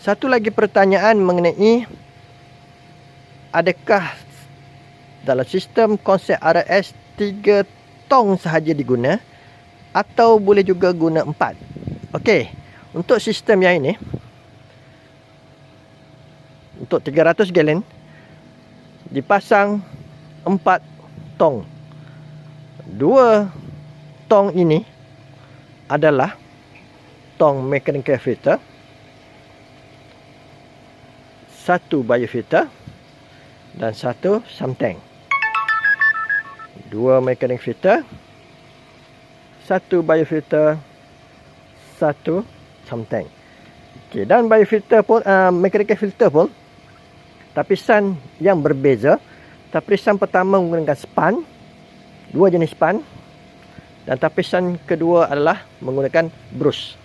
Satu lagi pertanyaan mengenai adakah dalam sistem konsep RS 3 tong sahaja diguna atau boleh juga guna 4. Okey, untuk sistem yang ini untuk 300 gallon dipasang 4 tong. Dua tong ini adalah tong mechanical filter satu biofilter dan satu samtang dua mechanical filter satu biofilter satu samtang okey dan biofilter pun uh, mechanical filter pun tapisan yang berbeza. Tapisan pertama menggunakan span dua jenis span dan tapisan kedua adalah menggunakan brush